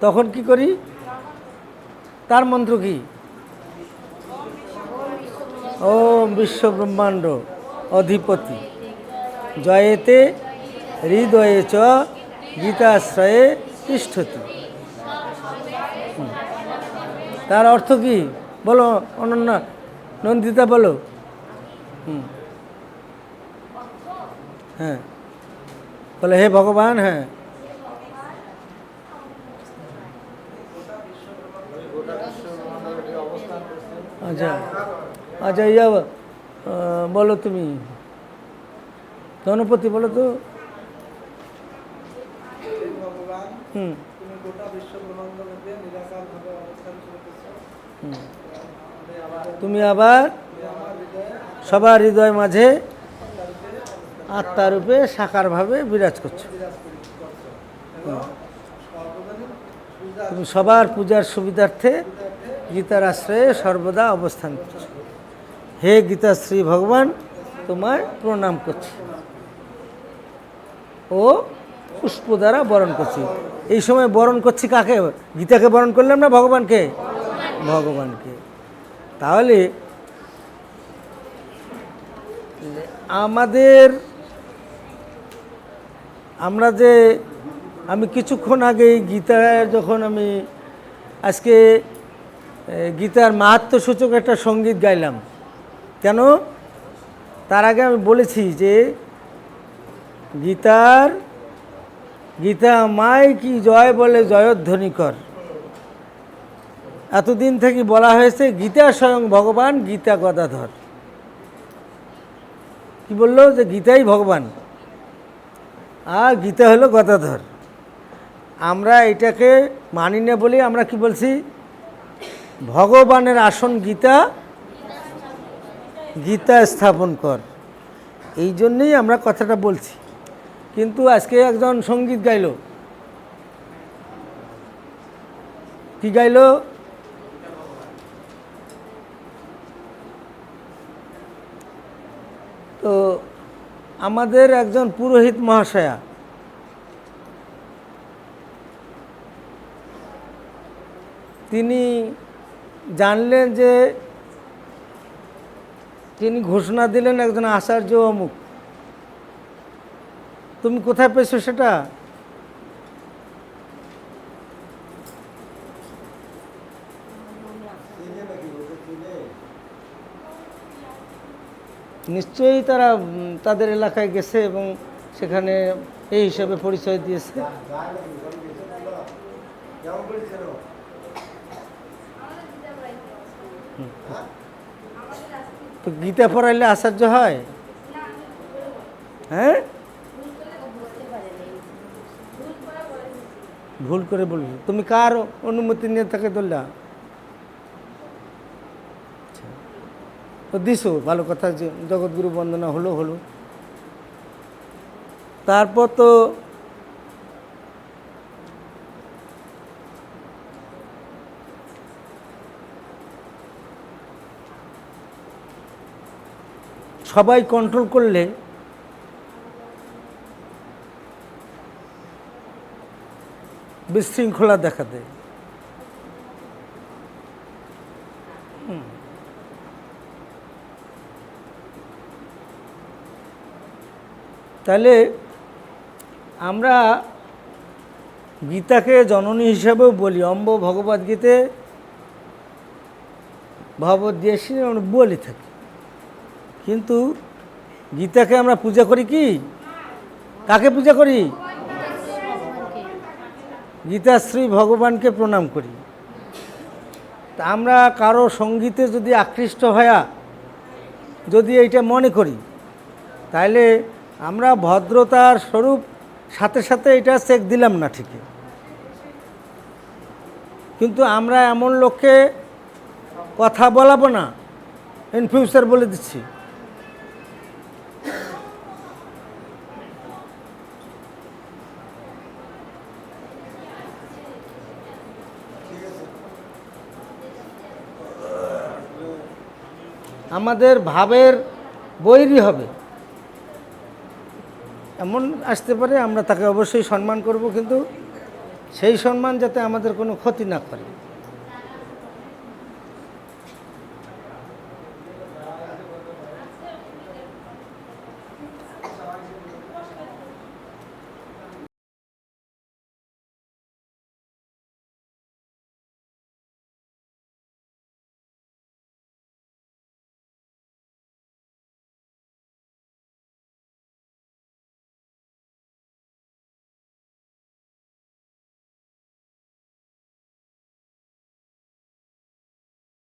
তখন কি করি? তার মন্ত্র কি? ওম বিশ্ব ব্রহ্মাণ্ড অধিপতি। জয়েতে হৃদয়ে চ গীতাশ্রয়ে তিষ্ঠতি। তার অর্থ কি? বলো, অনন্যা নন্দিতা, বলো। হুম। হ্যাঁ। বলে, হে ভগবান হ্যাঁ। আচ্ছা। আচ্ছা ইয়া বলো তুমি। ধনপতি, বলো তো। হুম। তুমি। আবার সবার হৃদয় মাঝে আত্মারূপে সাকারভাবে বিরাজ করছ বিরাজ করি করছ এবং সর্বজনীন তুমি সবার পূজার সুবিধার্থে গীতার আশ্রয়ে সর্বদা অবস্থান করছ। হে গীতাশ্রী ভগবান তোমায় প্রণাম করছি ও পুষ্প দ্বারা বরণ করছি। এই সময় বরণ করছি কাকে? গীতাকে বরণ করলাম না ভগবানকে? ভগবানকে। তাহলে আমাদের, আমরা যে আমি কিছুক্ষণ আগে গীতা যখন আমি আজকে গীতার মাহাত্ম সূচক একটা সংগীত গাইলাম। কেন? তার আগে আমি বলেছি যে, গীতার, গীতা মায় কি জয় বলে জয়ধ্বনি কর এতদিন থেকে বলা হয়েছে, গীতা স্বয়ং ভগবান, গীতা গদাধর। কি বলল? যে গীতাই ভগবান। আর গীতা হলো গদাধর। আমরা এটাকে মানি না বলে, আমরা কি বলছি? ভগবানের আসন গীতা গীতা স্থাপন কর। এই জন্যেই আমরা কথাটা বলছি। কিন্তু আজকে একজন সংগীত গাইল। কি গাইল? তো আমাদের একজন পুরোহিত মহাশয়া। তিনি জানলেন যে তিনি ঘোষণা দিলেন একজন আচার্য অমুক। তুমি কোথায় পেয়েছ সেটা? নিশ্চয়ই তারা, তাদের এলাকায় গেছে এবং সেখানে এই হিসাবে পরিচয় দিয়েছে। তো গীতা পড়াইলে আশ্চর্য হয়? হ্যাঁ? ভুল করে বলবি তুমি কার অনুমতি নিয়ে তাকে ধরলা? আচ্ছা। তো দিছো, ভালো কথা যে জগৎগুরু বন্দনা হলো হলো। তারপর তো সবাই কন্ট্রোল করলে বিশৃঙ্খলা দেখা দেয়। তাহলে আমরা গীতাকে জননী হিসাবেও বলি, অম্ব ভগবদ গীতে ভগবত দিয়েছি আমরা বলে থাকি। কিন্তু গীতাকে আমরা পূজা করি কি? কাকে পূজা করি? গীতাশ্রী ভগবানকে প্রণাম করি। তা আমরা কারও সঙ্গীতে যদি আকৃষ্ট হয়া যদি এইটা মনে করি তাহলে আমরা ভদ্রতার স্বরূপ সাথে সাথে এটা চেক দিলাম না ঠিকই। কিন্তু আমরা এমন লোককে কথা বলাবো না ইন ফিউচার বলে দিচ্ছি। আমাদের ভাবের বৈরী হবে। এমন আসতে পারে, আমরা তাকে অবশ্যই সম্মান করব, কিন্তু সেই সম্মান যাতে আমাদের কোনো ক্ষতি না করে।